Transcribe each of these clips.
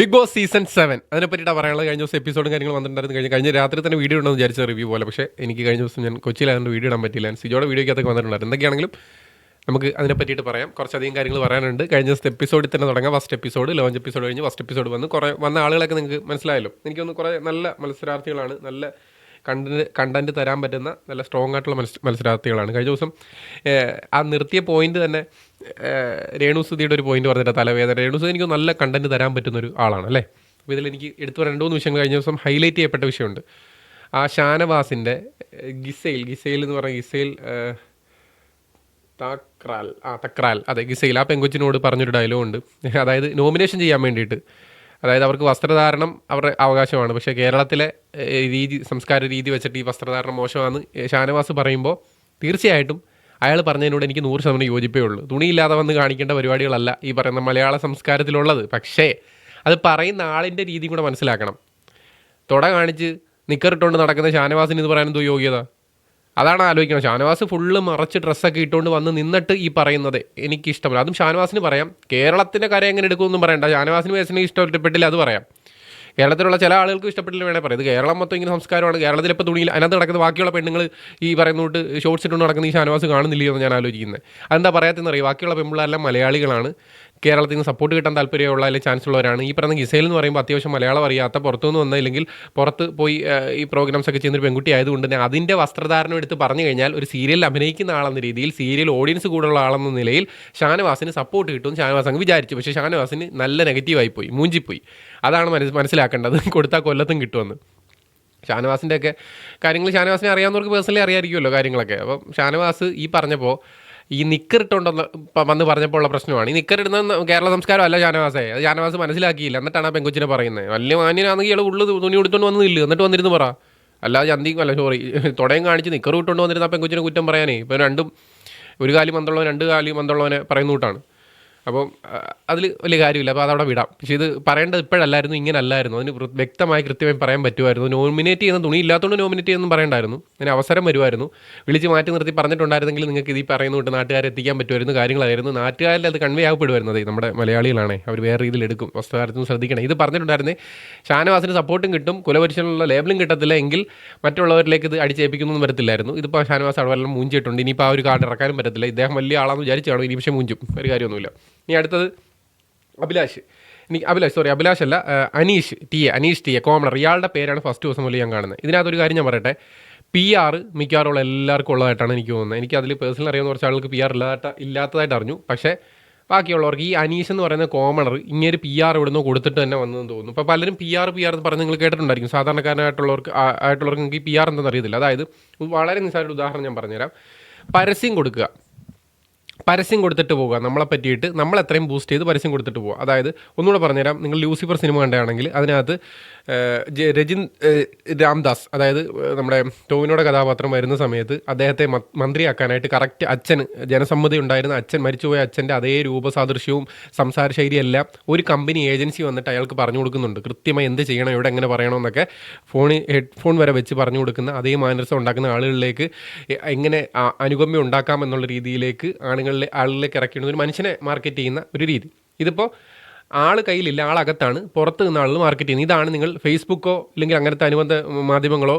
Big boss season seven. പറ്റി പറയാനുള്ളത്. കഴിഞ്ഞ ദിവസം എപ്പിസോഡും കാര്യങ്ങൾ വന്നിട്ടുണ്ടായിരുന്നു. കഴിഞ്ഞ കഴിഞ്ഞ രാത്രി തന്നെ വീഡിയോ ഉണ്ടെന്ന് വിചാരിച്ച റിവ്യൂ പോലെ. പക്ഷേ എനിക്ക് കഴിഞ്ഞ ദിവസം ഞാൻ കൊച്ചിയിലായതുകൊണ്ട് വീഡിയോ ഇടാൻ പറ്റില്ല സിജോയുടെ വീഡിയോയ്ക്കകത്തൊക്കെ വന്നിട്ടുണ്ടായിരുന്നു. എന്തൊക്കെയാണെങ്കിലും നമുക്ക് അതിനെ പറ്റിയിട്ട് പറയാം. കുറച്ചധികം കാര്യങ്ങൾ പറയാനുണ്ട്. കഴിഞ്ഞ ദിവസത്തെ എപ്പിസോഡിൽ തന്നെ തുടങ്ങാം. ഫസ്റ്റ് എപ്പിസോഡ് ലോഞ്ച് എപ്പിസോഡ് കഴിഞ്ഞ് ഫസ്റ്റ് എപ്പിസോഡ് വന്ന്. കുറേ വന്ന ആളുകളൊക്കെ നിങ്ങൾക്ക് മനസ്സിലായല്ലോ. എനിക്കൊന്ന് കുറേ നല്ല മത്സരാർത്ഥികളാണ്. നല്ല കണ്ടന്റ് കണ്ടന്റ് തരാൻ പറ്റുന്ന നല്ല സ്ട്രോങ് ആയിട്ടുള്ള മത്സ മത്സരാർത്ഥികളാണ്. കഴിഞ്ഞ ദിവസം ആ നിർത്തിയ പോയിന്റ് തന്നെ രേണു രേണുസുതിയുടെ ഒരു പോയിന്റ് പറഞ്ഞിട്ട് തലവേദന. രേണു സുധി എനിക്ക് നല്ല കണ്ടന്റ് തരാൻ പറ്റുന്ന ഒരു ആളാണ് അല്ലേ? അപ്പോൾ ഇതിൽ എനിക്ക് എടുത്തു രണ്ട് മൂന്ന് വിഷയങ്ങൾ കഴിഞ്ഞ ദിവസം ഹൈലൈറ്റ് ചെയ്യപ്പെട്ട വിഷയമുണ്ട്. ആ ഷാനവാസിന്റെ ഗിസൈൽ ഗിസൈൽ എന്ന് പറഞ്ഞ ഗിസൈൽ തക്രാൽ ആ തക്രാൽ അതെ ഗിസൈൽ ആ പെങ്കൊച്ചിനോട് പറഞ്ഞൊരു ഡയലോഗ് ഉണ്ട്. അതായത് നോമിനേഷൻ ചെയ്യാൻ വേണ്ടിയിട്ട് അതായത് അവർക്ക് വസ്ത്രധാരണം അവരുടെ അവകാശമാണ്. പക്ഷേ കേരളത്തിലെ രീതി സംസ്കാര രീതി വെച്ചിട്ട് ഈ വസ്ത്രധാരണം മോശമാണ് ഷാനവാസ് പറയുമ്പോൾ തീർച്ചയായിട്ടും അയാൾ പറഞ്ഞതിനോട് എനിക്ക് നൂറ് ശതമാനം യോജിപ്പേ ഉള്ളൂ. തുണിയില്ലാതെ വന്ന് കാണിക്കേണ്ട പരിപാടികളല്ല ഈ പറയുന്ന മലയാള സംസ്കാരത്തിലുള്ളത്. പക്ഷേ അത് പറയുന്ന ആളിന്റെ രീതി കൂടെ മനസ്സിലാക്കണം. തുട കാണിച്ച് നിക്കറിട്ടുകൊണ്ട് നടക്കുന്ന ഷാനവാസിന് ഇത് പറയാൻ എന്തോ യോഗ്യത? അതാണ് ആലോചിക്കണം ഷാനവാസ് ഫുള്ള് മറച്ച് ഡ്രസ്സൊക്കെ ഇട്ടുകൊണ്ട് വന്ന് നിന്നിട്ട് ഈ പറയുന്നത് എനിക്ക് ഇഷ്ടമല്ല അതും ഷാനവാസിന് പറയാം. കേരളത്തിന്റെ കര എങ്ങനെ എടുക്കുമെന്നും പറയണ്ട. ഷാനവാസിന് വേസിന് ഇഷ്ടപ്പെട്ടില്ല അത് പറയാം. കേരളത്തിലുള്ള ചില ആളുകൾക്ക് ഇഷ്ടപ്പെട്ടില്ല വേണേൽ പറയാം. ഇത് കേരളം മൊത്തം ഇങ്ങനെ സംസ്കാരമാണ്. കേരളത്തിൽ ഇപ്പോൾ തുണിയിൽ അതിനകത്ത് നടക്കുന്ന ബാക്കിയുള്ള പെണ്ണുങ്ങൾ ഈ പറയുന്നോട്ട് ഷോർട്സ് ഇട്ടുകൊണ്ട് നടക്കുന്ന ഈ ഷാനവാസ് കാണുന്നില്ലയോ എന്ന് ഞാൻ ആലോചിക്കുന്നത് അതെന്താ പറയാത്തെന്ന് അറിയാം ബാക്കിയുള്ള പെൺപിള്ളേരെല്ലാം മലയാളികളാണ്. കേരളത്തിൽ നിന്ന് സപ്പോർട്ട് കിട്ടാൻ താല്പര്യമുള്ള അല്ലെങ്കിൽ ചാൻസ് ഉള്ളവരാണ്. ഈ പറയുന്ന ഗിസൈൽ എന്ന് പറയുമ്പോൾ അത്യാവശ്യം മലയാളം അറിയാത്ത പുറത്തുനിന്ന് വന്ന ഇല്ലെങ്കിൽ പുറത്ത് പോയി ഈ പ്രോഗ്രാംസ് ഒക്കെ ചെയ്യുന്ന പെൺകുട്ടി ആയതുകൊണ്ട് തന്നെ അതിന്റെ വസ്ത്രധാരണം എടുത്ത് പറഞ്ഞു കഴിഞ്ഞാൽ ഒരു സീരിയലിൽ അഭിനയിക്കുന്ന ആളെന്ന രീതിയിൽ സീരിയൽ ഓഡിയൻസ് കൂടുതലുള്ള ആളെന്ന നിലയിൽ ഷാനവാസിന് സപ്പോർട്ട് കിട്ടും ഷാനവാസ് അങ്ങ് വിചാരിച്ചു. പക്ഷേ ഷാനവാസിന് നല്ല നെഗറ്റീവായി പോയി മൂഞ്ചിപ്പോയി. അതാണ് മനസ്സ് മനസ്സിലാക്കേണ്ടത്. കൊടുത്താൽ കൊല്ലത്തും കിട്ടുമെന്ന്. ഷാനവാസിന്റെ ഒക്കെ കാര്യങ്ങൾ ഷാനവാസിനെ അറിയാവുന്നവർക്ക് പേഴ്സണലി അറിയാമായിരിക്കുമല്ലോ കാര്യങ്ങളൊക്കെ. അപ്പം ഷാനവാസ് ഈ പറഞ്ഞപ്പോൾ ഈ നിക്കർ ഇട്ടുകൊണ്ടെന്ന് വന്ന് പറഞ്ഞപ്പോൾ ഉള്ള പ്രശ്നമാണ്. ഈ നിക്കർ ഇടുന്ന കേരള സംസ്കാരം അല്ല ഷാനവാസേ. അത് ഷാനവാസ് മനസ്സിലാക്കിയില്ല. എന്നിട്ടാണ് ആ പറയുന്നത്. വലിയ മാന്യനാണെങ്കിൽ ഇയാൾ ഉള്ളു തുണി കൊടുത്തോണ്ട് വന്നില്ല നില്ല്. എന്നിട്ട് വന്നിരുന്ന് പറ. അല്ലാതെ ചന്തി അല്ല സോറി തുടയും കാണിച്ച് നിക്കർ വിട്ടുകൊണ്ട് വന്നിരുന്ന ആ പെങ്കൊച്ചിനെ കുറ്റം പറയാനേ. ഇപ്പോൾ രണ്ടും ഒരു കാലി മന്തുള്ളവൻ രണ്ട് കാലി മന്ത്രുള്ളവനെ പറയുന്ന കൂട്ടാണ്. അപ്പം അതിൽ വലിയ കാര്യമില്ല. അപ്പോൾ അതവിടെ വിടാം. പക്ഷേ ഇത് പറയേണ്ടത് ഇപ്പോഴല്ലായിരുന്നു ഇങ്ങനെ അല്ലായിരുന്നു അതിന് വ്യക്തമായി കൃത്യമായി പറയാൻ പറ്റുമായിരുന്നു. നോമിനേറ്റ് ചെയ്യുന്ന തുണി ഇല്ലാത്തതുകൊണ്ട് നോമിനേറ്റ് ചെയ്യുന്നു പറയണ്ടായിരുന്നു. അതിന് അവസരം വരുമായിരുന്നു. വിളിച്ച് മാറ്റി നിർത്തി പറഞ്ഞിട്ടുണ്ടായിരുന്നെങ്കിൽ നിങ്ങൾക്ക് ഇത് ഈ പറയുന്ന തൊട്ട് നാട്ടുകാരെ എത്തിക്കാൻ പറ്റുമായിരുന്നു കാര്യങ്ങളായിരുന്നു. നാട്ടുകാരിൽ അത് കൺവേ ആകപ്പെടുമായിരുന്നത് നമ്മുടെ മലയാളികളാണ്. അവർ വേറെ രീതിയിൽ എടുക്കും. വസ്തുകാര്യത്തിൽ ശ്രദ്ധിക്കണം. ഇത് പറഞ്ഞിട്ടുണ്ടായിരുന്നേ ഷാനവാസിന് സപ്പോർട്ടും കിട്ടും. കുലപരിശനുള്ള ലേബലും കിട്ടത്തില്ല എങ്കിൽ മറ്റുള്ളവരിലേക്ക് ഇത് അടിച്ചേൽപ്പിക്കുന്നൊന്നും വരത്തില്ലായിരുന്നു. ഇതിപ്പോൾ ഷാനവാസ് അവിടെ വല്ലതും മൂഞ്ചിട്ടുണ്ട് ഇനിയിപ്പോൾ ആ ഒരു കാർഡ് ഇറക്കാനും പറ്റത്തില്ല. ഇദ്ദേഹം വലിയ ആളാണെന്ന് വിചാരിച്ചാണ് ഇനി പക്ഷേ മൂഞ്ചും. ഒരു കാര്യമൊന്നുമില്ല. ഇനി അടുത്തത് അഭിലാഷ്. എനിക്ക് അഭിലാഷ് സോറി അഭിലാഷ് അല്ല Aneesh T A Aneesh T A commoner. ഇയാളുടെ പേരാണ് ഫസ്റ്റ് ദിവസം മുതൽ ഞാൻ കാണുന്നത്. ഇതിനകത്തൊരു കാര്യം ഞാൻ പറയട്ടെ. പി ആർ മിക്കവാറുള്ള എല്ലാവർക്കും ഉള്ളതായിട്ടാണ് എനിക്ക് തോന്നുന്നത്. എനിക്ക് അതിൽ പേഴ്സണൽ അറിയാവുന്ന കുറച്ച് ആൾക്ക് പി ആർ ഇല്ലാത്ത ഇല്ലാത്തതായിട്ട് അറിഞ്ഞു. പക്ഷേ ബാക്കിയുള്ളവർക്ക് ഈ അനീഷ് എന്ന് പറയുന്ന കോമണർ ഇങ്ങനെ പി ആർ ഇവിടുന്ന് കൊടുത്തിട്ട് തന്നെ വന്നതെന്ന് തോന്നുന്നു. അപ്പോൾ പലരും പി ആർ പി ആർ എന്ന് പറഞ്ഞ് നിങ്ങൾ കേട്ടിട്ടുണ്ടായിരിക്കും. സാധാരണക്കാരനായിട്ടുള്ളവർക്ക് ആയിട്ടുള്ളവർക്ക് ഈ പി ആർ എന്താണെന്ന് അറിയത്തില്ല. അതായത് വളരെ നിസ്സാര ഉദാഹരണം ഞാൻ പറഞ്ഞുതരാം. പരസ്യം കൊടുക്കുക. പരസ്യം കൊടുത്തിട്ട് പോകുക നമ്മളെ പറ്റിയിട്ട് നമ്മൾ എത്രയും ബൂസ്റ്റ് ചെയ്ത് പരസ്യം കൊടുത്തിട്ട് പോകുക അതായത് ഒന്നുകൂടെ പറഞ്ഞുതരാം. നിങ്ങൾ ലൂസിഫർ സിനിമ കണ്ടാണെങ്കിൽ അതിനകത്ത് രജിൻ രാംദാസ് അതായത് നമ്മുടെ ടോവിനോടെ കഥാപാത്രം വരുന്ന സമയത്ത് അദ്ദേഹത്തെ മന്ത്രിയാക്കാനായിട്ട് കറക്റ്റ് അച്ഛൻ ജനസമ്മതി ഉണ്ടായിരുന്ന അച്ഛൻ മരിച്ചുപോയ അച്ഛന്റെ അതേ രൂപസാദൃശ്യവും സംസാര ശൈലിയെല്ലാം ഒരു കമ്പനി ഏജൻസി വന്നിട്ട് അയാൾക്ക് പറഞ്ഞു കൊടുക്കുന്നുണ്ട്. കൃത്യമായി എന്ത് ചെയ്യണം എവിടെ എങ്ങനെ പറയണമെന്നൊക്കെ ഫോണിൽ ഹെഡ്ഫോൺ വരെ വെച്ച് പറഞ്ഞു കൊടുക്കുന്ന അതേ മാനസം ഉണ്ടാക്കുന്ന ആളുകളിലേക്ക് എങ്ങനെ അനുഗമ്യം ഉണ്ടാക്കാം എന്നുള്ള രീതിയിലേക്ക് ആളുകളിലെ ആളുകളിലേക്ക് ഇറക്കിയിടുന്ന ഒരു മനുഷ്യനെ മാർക്കറ്റ് ചെയ്യുന്ന ഒരു രീതി. ഇതിപ്പോൾ ആൾ കയ്യിലില്ല ആളകത്താണ് പുറത്ത് നിന്ന് ആളുകൾ മാർക്കറ്റ് ചെയ്യുന്നത്. ഇതാണ് നിങ്ങൾ ഫേസ്ബുക്കോ അല്ലെങ്കിൽ അങ്ങനത്തെ അനുബന്ധ മാധ്യമങ്ങളോ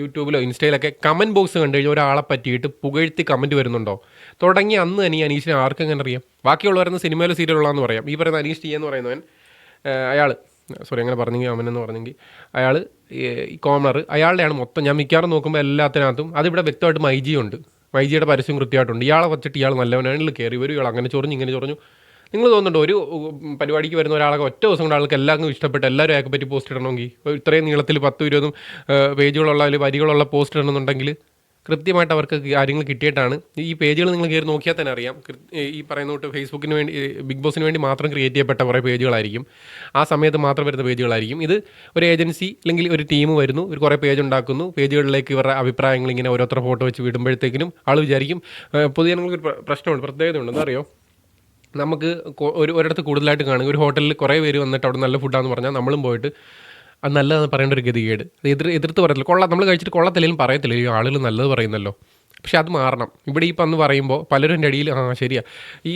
യൂട്യൂബിലോ ഇൻസ്റ്റയിലൊക്കെ കമന്റ് ബോക്സ് കണ്ടു കഴിഞ്ഞാൽ ഒരാളെ പറ്റിയിട്ട് പുകഴ്ത്തി കമന്റ് വരുന്നുണ്ടോ? തുടങ്ങി അന്ന് തന്നെ ഈ അനീഷിനെ ആർക്കും എങ്ങനെ അറിയാം. ബാക്കിയുള്ളവരെന്ന് സിനിമയിലോ സീരിയലുള്ളതെന്ന് പറയാം. ഈ പറയുന്ന അനീഷ് ടി എന്ന് പറയുന്നവൻ അയാൾ സോറി അങ്ങനെ പറഞ്ഞെങ്കിൽ അവനെന്ന് പറഞ്ഞെങ്കിൽ അയാൾ ഈ കോമണർ അയാളുടെയാണ് മൊത്തം. ഞാൻ മിക്കവാറും നോക്കുമ്പോൾ എല്ലാത്തിനകത്തും അതിവിടെ വ്യക്തമായിട്ട് മൈജി ഉണ്ട്. മൈജിയുടെ പരസ്യം കൃത്യമായിട്ടുണ്ട്. ഇയാളെ വച്ചിട്ട് ഇയാൾ നല്ലവനാണ് കയറി വരും ഇയാൾ അങ്ങനെ ചൊറിഞ്ഞു ഇങ്ങനെ ചൊറിഞ്ഞു. നിങ്ങൾ തോന്നുന്നുണ്ടോ ഒരു പരിപാടിക്ക് വരുന്ന ഒരാളൊക്കെ ഒറ്റ ദിവസം കൊണ്ട് ആൾക്ക് എല്ലാവർക്കും ഇഷ്ടപ്പെട്ട് എല്ലാവരും അയാൾക്ക് പറ്റി പോസ്റ്റ് ഇടണമെങ്കിൽ? ഇത്രയും നീളത്തിൽ പത്തും ഇരുപതും പേജുകളുള്ള വരികളുള്ള പോസ്റ്റ് ഇടണമെന്നുണ്ടെങ്കിൽ കൃത്യമായിട്ട് അവർക്ക് കാര്യങ്ങൾ കിട്ടിയിട്ടാണ്. ഈ പേജുകൾ നിങ്ങൾ കയറി നോക്കിയാൽ തന്നെ അറിയാം. ഈ പറയുന്ന തൊട്ട് ഫേസ്ബുക്കിന് വേണ്ടി ബിഗ് ബോസിന് വേണ്ടി മാത്രം ക്രിയേറ്റ് ചെയ്യപ്പെട്ട കുറേ പേജുകളായിരിക്കും. ആ സമയത്ത് മാത്രം വരുന്ന പേജുകളായിരിക്കും. ഇത് ഒരു ഏജൻസി അല്ലെങ്കിൽ ഒരു ടീം വരുന്നു. ഒരു കുറേ പേജ് ഉണ്ടാക്കുന്നു. പേജുകളിലേക്ക് ഇവരുടെ അഭിപ്രായങ്ങൾ ഇങ്ങനെ ഓരോരുത്തർ ഫോട്ടോ വെച്ച് വിടുമ്പോഴത്തേക്കിനും ആൾ വിചാരിക്കും പൊതുജനങ്ങൾക്കൊരു പ്രശ്നമുണ്ട് പ്രത്യേകതയുണ്ട് എന്താ നമുക്ക് ഒരു ഒരിടത്ത് കൂടുതലായിട്ട് കാണുക. ഒരു ഹോട്ടലിൽ കുറേ പേര് വന്നിട്ട് അവിടെ നല്ല ഫുഡാന്ന് പറഞ്ഞാൽ നമ്മളും പോയിട്ട് അത് നല്ലതെന്ന് പറയേണ്ട ഒരു ഗതികേട്. അത് എതിർ എതിർത്ത് പറയത്തില്ല. കൊള്ളാം നമ്മൾ കഴിച്ചിട്ട് കൊള്ളത്തില്ലെങ്കിലും പറയത്തില്ല. ഈ ആളുകൾ നല്ലത് പറയുന്നല്ലോ. പക്ഷെ അത് മാറണം. ഇവിടെ ഈ പന്ന് പറയുമ്പോൾ പലരും എന്റെ അടിയിൽ ആ ശരിയാ. ഈ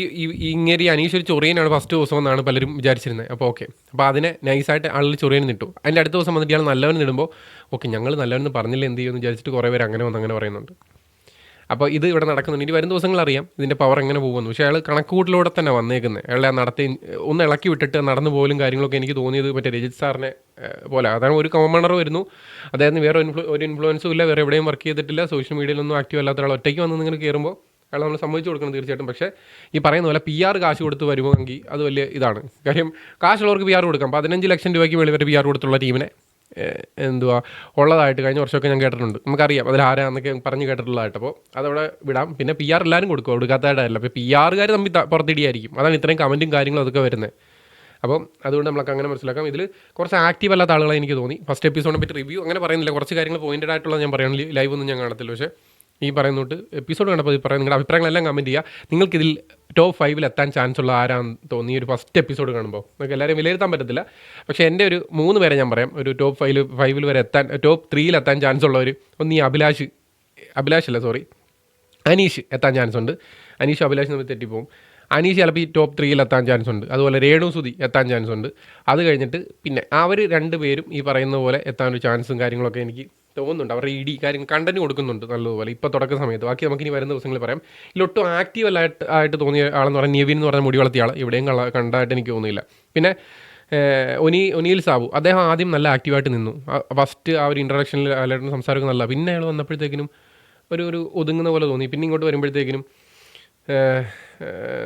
ഇങ്ങനെ ഈ അനീഷ് ഒരു ചൊറിയനാണ് ഫസ്റ്റ് ദിവസം എന്നാണ് പലരും വിചാരിച്ചിരുന്നത് അപ്പോൾ ഓക്കെ. അപ്പോൾ അതിനെ നൈസായിട്ട് ആളിൽ ചൊറിയൻ നിട്ടു അതിന്റെ അടുത്ത ദിവസം വന്നിട്ട് ഇയാൾ നല്ലവൻ നിടുമ്പോൾ ഓക്കെ ഞങ്ങൾ നല്ലവനെന്ന് പറഞ്ഞില്ല എന്ത് ചെയ്യുമെന്ന് വിചാരിച്ചിട്ട് കുറേ പേര് അങ്ങനെ വന്ന് അങ്ങനെ പറയുന്നുണ്ട്. അപ്പോൾ ഇത് ഇവിടെ നടക്കുന്നുണ്ട്. ഇനി വരും ദിവസങ്ങൾ അറിയാം ഇതിന്റെ പവർ എങ്ങനെ പോകുന്നു പക്ഷേ അയാൾ കണക്കുകൂട്ടിലൂടെ തന്നെ വന്നേക്കുന്നത് അയാളെ നടത്തി ഒന്ന് ഇളക്കി വിട്ടിട്ട് നടന്നു പോലും കാര്യങ്ങളൊക്കെ എനിക്ക് തോന്നിയത് മറ്റേ രജിത് സാറിനെ പോലെ. അതാണ് ഒരു കോമണർ വരുന്നു. അദ്ദേഹത്തിന് വേറെ ഒരു ഇൻഫ്ലുവൻസും ഇല്ല വേറെ എവിടെയും വർക്ക് ചെയ്തിട്ടില്ല. സോഷ്യൽ മീഡിയയിലൊന്നും ആക്റ്റീവ് അല്ലാത്ത ഒരാൾ ഒറ്റയ്ക്ക് വന്ന് നിങ്ങൾ കയറുമ്പോൾ അയാൾ നമ്മൾ സമ്മതിച്ചു കൊടുക്കണം തീർച്ചയായിട്ടും. പക്ഷേ ഈ പറയുന്ന പോലെ പി ആർ കാശ് കൊടുത്ത് വരുമെങ്കിൽ അത് വലിയ ഇതാണ്. കാര്യം കാശുള്ളവർക്ക് പി ആർ കൊടുക്കാം. പതിനഞ്ച് ലക്ഷം രൂപയ്ക്ക് വെളി വരെ പി ആർ കൊടുത്തുള്ള ടീമിനെ എന്തുവാ? ഉള്ളതായിട്ട് കഴിഞ്ഞ വർഷമൊക്കെ ഞാൻ കേട്ടിട്ടുണ്ട്. നമുക്കറിയാം അതിൽ ആരാന്നൊക്കെ പറഞ്ഞ് കേട്ടിട്ടുള്ളതായിട്ട്. അപ്പോൾ അതവിടെ വിടാം. പിന്നെ പി ആർ എല്ലാവരും കൊടുക്കും കൊടുക്കാത്തതായിട്ടല്ല. അപ്പോൾ പി ആറുകാർ തമ്മിൽ പുറത്തിടിയായിരിക്കും. അതാണ് ഇത്രയും കമന്റും കാര്യങ്ങളും അതൊക്കെ വരുന്നത്. അപ്പം അതുകൊണ്ട് നമുക്ക് അങ്ങനെ മനസ്സിലാക്കാം. ഇതിൽ കുറച്ച് ആക്റ്റീവ് അല്ലാത്ത ആളുകളെ എനിക്ക് തോന്നി. ഫസ്റ്റ് എപ്പിസോഡിനെ പറ്റി റിവ്യൂ അങ്ങനെ പറയുന്നില്ല. കുറച്ച് കാര്യങ്ങൾ പോയിന്റഡ് ആയിട്ടുള്ള ഞാൻ പറയണം ലൈവ് ഒന്നും ഞാൻ കാണത്തില്ല. പക്ഷേ ഈ പറയുന്നോട്ട് എപ്പിസോഡ് കണ്ടപ്പോൾ പറയാം നിങ്ങളുടെ അഭിപ്രായങ്ങളെല്ലാം കമന്റ് ചെയ്യുക. നിങ്ങൾക്കിതിൽ ടോപ്പ് ഫൈവിൽ എത്താൻ ചാൻസ് ഉള്ള ആരാന്ന് തോന്നി ഒരു ഫസ്റ്റ് എപ്പിസോഡ് കാണുമ്പോൾ നമുക്ക് എല്ലാവരും വിലയിരുത്താൻ പറ്റത്തില്ല. പക്ഷേ എന്റെ ഒരു മൂന്ന് പേരെ ഞാൻ പറയാം. ഒരു ടോപ്പ് ഫൈവ് ഫൈവിൽ വരെ എത്താൻ ടോപ്പ് ത്രീയിൽ എത്താൻ ചാൻസ് ഉള്ളവർ ഒന്ന് ഈ അഭിലാഷ് അഭിലാഷ് അല്ല സോറി അനീഷ് എത്താൻ ചാൻസ് ഉണ്ട്. അനീഷ് അഭിലാഷ് നമ്മൾ തെറ്റിപ്പോവും. അനീഷ് ചിലപ്പോൾ ഈ ടോപ്പ് ത്രീയിൽ എത്താൻ ചാൻസ് ഉണ്ട്. അതുപോലെ രേണു സുതി എത്താൻ ചാൻസ് ഉണ്ട്. അത് കഴിഞ്ഞിട്ട് പിന്നെ അവർ രണ്ടുപേരും ഈ പറയുന്ന പോലെ എത്താൻ ഒരു ചാൻസും കാര്യങ്ങളൊക്കെ എനിക്ക് തോന്നുന്നുണ്ട്. അവരുടെ ഇ ഡി കാര്യങ്ങൾ കണ്ടന്റ് കൊടുക്കുന്നുണ്ട് നല്ലതുപോലെ. ഇപ്പോൾ തുടക്ക സമയത്ത്. ബാക്കി നമുക്ക് ഇനി വരുന്ന ദിവസങ്ങളിൽ പറയാം. ഇതിലൊട്ടും ആക്റ്റീവ് അല്ലായിട്ട് ആയിട്ട് തോന്നിയ ആളെന്ന് പറഞ്ഞാൽ നിവിൻ എന്ന് പറഞ്ഞ മുടി വളർത്തിയ ആൾ ഇവിടെയും കള കണ്ടതായിട്ട് എനിക്ക് തോന്നിയില്ല പിന്നെ ഒനി ഒനിയിൽ സാബു. അദ്ദേഹം ആദ്യം നല്ല ആക്റ്റീവായിട്ട് നിന്നു. ഫസ്റ്റ് ആ ഒരു ഇൻട്രഡക്ഷനിൽ അയാളുടെ സംസാരമൊക്കെ നല്ല പിന്നെ അയാൾ വന്നപ്പോഴത്തേക്കിനും ഒരു ഒരു ഒതുങ്ങുന്ന പോലെ തോന്നി. പിന്നെ ഇങ്ങോട്ട് വരുമ്പോഴത്തേക്കിനും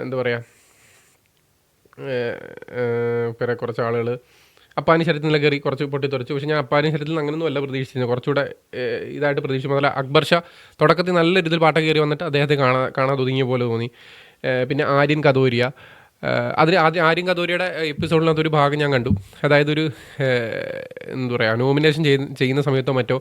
എന്താ പറയുക പിന്നെ കുറച്ച് ആളുകൾ അപ്പാനി ശരത്തിൽ കയറി കുറച്ച് പൊട്ടി തുറച്ചു. പക്ഷേ ഞാൻ അപ്പാനി ശരത്തിൽ നിന്ന് അങ്ങനെയൊന്നും അല്ല പ്രതീക്ഷിച്ചിരുന്നത്. കുറച്ചുകൂടെ ഇതായിട്ട് പ്രതീക്ഷിച്ചു മുതല അക്ബർ ഷാ തുടക്കത്തിൽ നല്ല രീതിയിൽ പാട്ട കയറി വന്നിട്ട് അദ്ദേഹത്തെ കാണാ കാണാതെ ഒതുങ്ങിയ പോലെ തോന്നി. പിന്നെ ആര്യൻ കദോരിയ അതിന് ആദ്യം ആര്യൻ കദോരിയുടെ എപ്പിസോഡിനകത്ത് ഒരു ഭാഗം ഞാൻ കണ്ടു. അതായത് ഒരു എന്താ പറയുക നോമിനേഷൻ ചെയ്യുന്ന സമയത്തോ മറ്റോ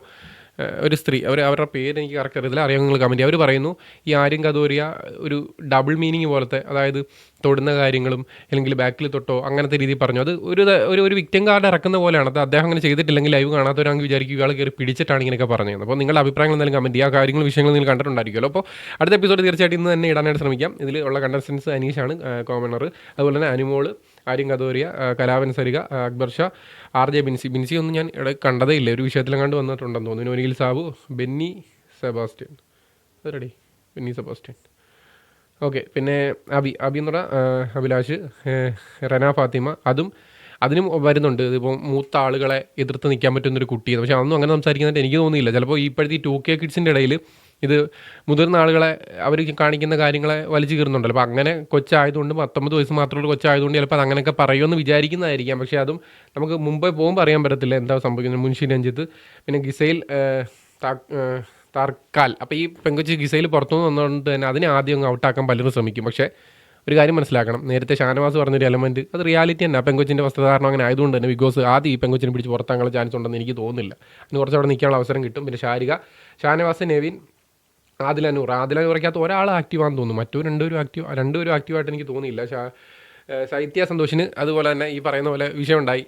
ഒരു സ്ത്രീ അവർ അവരുടെ പേര് എനിക്ക് കറക്റ്റ് അറിയത്തില്ല അറിയാൻ നിങ്ങൾ കമന്റ് അവർ പറയുന്നു ഈ ആര്യം കദോരിയ ഒരു ഡബിൾ മീനിങ് പോലത്തെ അതായത് തൊടുന്ന കാര്യങ്ങളും അല്ലെങ്കിൽ ബാക്കിൽ തൊട്ടോ അങ്ങനത്തെ രീതിയിൽ പറഞ്ഞു. അത് ഒരു ഒരു ഒരു വിക്ടിം കാർഡ് ഇറക്കുന്ന പോലെയാണ്. അത് അദ്ദേഹം അങ്ങനെ ചെയ്തിട്ടില്ലെങ്കിൽ ലൈവ് കാണാത്തവരാണെങ്കിൽ വിചാരിക്കും ഇയാൾ കയറി പിടിച്ചിട്ടാണ് ഇങ്ങനെയൊക്കെ പറഞ്ഞത്. അപ്പോൾ നിങ്ങളുടെ അഭിപ്രായങ്ങൾ എന്തായാലും കമന്റ് ചെയ്യുക. കാര്യങ്ങൾ വിഷയങ്ങൾ നിങ്ങൾ കണ്ടിട്ടുണ്ടായിരിക്കുമല്ലോ. അപ്പോൾ അടുത്ത എപ്പിസോഡ് തീർച്ചയായിട്ടും ഇന്ന് തന്നെ ഇടാനായിട്ട് ശ്രമിക്കാം. ഇതിൽ ഉള്ള കണ്ടസ്റ്റൻസ് അനീഷാണ് കോമണർ അതുപോലെ തന്നെ അനുമോൾ ആര്യം കതോരിയ കലാവൻ സരിക അക്ബർ ഷാ ആർ ജെ ബിൻസി. ബിൻസി ഒന്നും ഞാൻ കണ്ടതേ ഇല്ല. ഒരു വിഷയത്തിലും കണ്ട് വന്നിട്ടുണ്ടെന്ന് തോന്നുന്നു. നോനിയിൽ Sabu Benny Sebastian. Ready Benny Sebastian. Okay പിന്നെ അബി അബി എന്ന് പറഞ്ഞാൽ അഭിലാഷ് റന ഫാത്തിമ അതും അതിനും വരുന്നുണ്ട്. ഇതിപ്പോൾ മൂത്ത ആളുകളെ എതിർത്ത് നിൽക്കാൻ പറ്റുന്നൊരു കുട്ടിയാണ് പക്ഷേ അതൊന്നും അങ്ങനെ സംസാരിക്കുന്നതായിട്ട് എനിക്ക് തോന്നിയില്ല. ചിലപ്പോൾ ഇപ്പോഴത്തെ ഈ ടു കെ കിഡ്സിന്റെ ഇടയിൽ ഇത് മുതിർന്ന ആളുകളെ അവർ കാണിക്കുന്ന കാര്യങ്ങളെ വലിച്ചു കീറുന്നുണ്ടല്ലോ അപ്പോൾ അങ്ങനെ കൊച്ചായതുകൊണ്ട് പത്തൊമ്പത് വയസ്സ് മാത്രമുള്ള കൊച്ചായതുകൊണ്ട് ചിലപ്പോൾ അത് അങ്ങനെയൊക്കെ പറയുമെന്ന് വിചാരിക്കുന്നതായിരിക്കാം. പക്ഷേ അതും നമുക്ക് മുമ്പേ പോകുമ്പോൾ അറിയാൻ പറ്റത്തില്ല എന്താ സംഭവിക്കുന്നത്. മുൻഷി രഞ്ജിത്ത് പിന്നെ ഗിസൈൽ താർക്കാൽ. അപ്പോൾ ഈ പെങ്കൊച്ചി ഗിസയിൽ പുറത്തുനിന്ന് വന്നുകൊണ്ട് തന്നെ അതിനെ ആദ്യം അങ്ങ് ഔട്ടാക്കാൻ പലരും ശ്രമിക്കും. പക്ഷേ ഒരു കാര്യം മനസ്സിലാക്കണം. നേരത്തെ ഷാനവാസ് പറഞ്ഞൊരു എലമെന്റ് അത് റിയാലിറ്റി തന്നെ. പെങ്കൊച്ചിന്റെ വസ്ത്രധാരണം അങ്ങനെ ആയതുകൊണ്ട് തന്നെ ബിക്കോസ് ആദ്യം ഈ പെങ്കൊച്ചിനെ പിടിച്ച് പുറത്താനുള്ള ചാൻസ് ഉണ്ടെന്ന് എനിക്ക് തോന്നുന്നില്ല. അതിന് കുറച്ച് അവിടെ നിൽക്കാനുള്ള അവസരം കിട്ടും. പിന്നെ ഷാരിക ഷാനവാസ് നെവിൻ ആദില നൂർ ആദില നൂറയ്ക്കകത്ത് ഒരാൾ ആക്റ്റീവാന്ന് തോന്നുന്നു. മറ്റോ രണ്ടുപേരും ആക്റ്റീവ് രണ്ടുപേരും ആക്റ്റീവായിട്ട് എനിക്ക് തോന്നിയില്ല. ഷാ സൈത്യ സന്തോഷിന് അതുപോലെ തന്നെ ഈ പറയുന്ന പോലെ വിഷയമുണ്ടായി.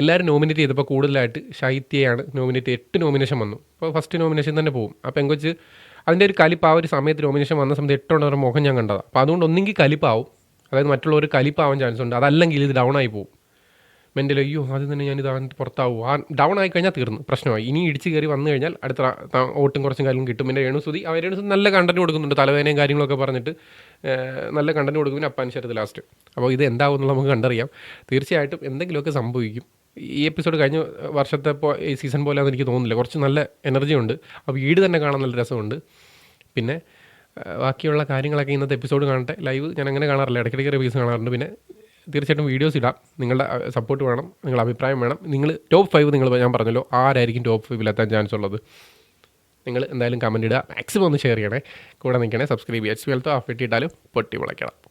എല്ലാവരും നോമിനേറ്റ് ചെയ്തപ്പോൾ കൂടുതലായിട്ട് ശൈത്യയാണ് നോമിനേറ്റ് എട്ട് നോമിനേഷൻ വന്നു. അപ്പോൾ ഫസ്റ്റ് നോമിനേഷൻ തന്നെ പോകും. ആ പെങ്കൊച്ച് അതിന്റെ ഒരു കലിപ്പ് ആ ഒരു സമയത്ത് നോമിനേഷൻ വന്ന സമയത്ത് എട്ടുണ്ടവരുടെ മുഖം ഞാൻ കണ്ടതാണ് അപ്പോൾ അതുകൊണ്ട് ഒന്നെങ്കിൽ കലിപ്പാവും. അതായത് മറ്റുള്ളവർ കലിപ്പാവാൻ ചാൻസ് ഉണ്ട്. അതല്ലെങ്കിൽ ഇത് ഡൗൺ ആയി പോകും. മെന്റലി അയ്യോ ആദ്യം തന്നെ ഞാൻ ഇതാണ്ട് പുറത്താവും. ആ ഡൗൺ ആയി കഴിഞ്ഞാൽ തീർന്നു. പ്രശ്നമായി. ഇനി ഇടിച്ച് കയറി വന്നു കഴിഞ്ഞാൽ അടുത്ത ഓട്ടും കുറച്ചും കാര്യം കിട്ടും. പിന്നെ രേണുസുതി അവർ രേണുസുതി നല്ല കണ്ടന്റ് കൊടുക്കുന്നുണ്ട്. തലവേദനയും കാര്യങ്ങളൊക്കെ പറഞ്ഞിട്ട് നല്ല കണ്ടന്റ് കൊടുക്കും. അപ്പാൻ ശരത്ത് ലാസ്റ്റ് അപ്പോൾ ഇത് എന്താവും എന്നുള്ളത് നമുക്ക് കണ്ടറിയാം. തീർച്ചയായിട്ടും എന്തെങ്കിലുമൊക്കെ സംഭവിക്കും. ഈ എപ്പിസോഡ് കഴിഞ്ഞ വർഷത്തെ ഈ സീസൺ പോലെ എനിക്ക് തോന്നുന്നില്ല. കുറച്ച് നല്ല എനർജി ഉണ്ട്. ആ വീട് തന്നെ കാണാൻ നല്ല രസമുണ്ട്. പിന്നെ ബാക്കിയുള്ള കാര്യങ്ങളൊക്കെ ഇന്നത്തെ എപ്പിസോഡ് കാണട്ടെ. ലൈവ് ഞാൻ അങ്ങനെ കാണാറില്ല. ഇടയ്ക്കിടയ്ക്ക് റിവ്യൂസ് കാണാറുണ്ട്. പിന്നെ തീർച്ചയായിട്ടും വീഡിയോസ് ഇടാം. നിങ്ങളുടെ സപ്പോർട്ട് വേണം. നിങ്ങളുടെ അഭിപ്രായം വേണം. നിങ്ങൾ ടോപ്പ് ഫൈവ് നിങ്ങൾ ഞാൻ പറഞ്ഞല്ലോ. ആരായിരിക്കും ടോപ്പ് ഫൈവിൽ എത്താൻ ചാൻസ് ഉള്ളത്? നിങ്ങൾ എന്തായാലും കമന്റ് ഇടുക. മാക്സിമം ഒന്ന് ഷെയർ ചെയ്യണേ. കൂടെ നിൽക്കണേ. സബ്സ്ക്രൈബ് ചെയ്യുക എച്ച് വെൽത്തോ ആഫ് ഇട്ടിട്ടാലും പൊട്ടി മുളയ്ക്കണം.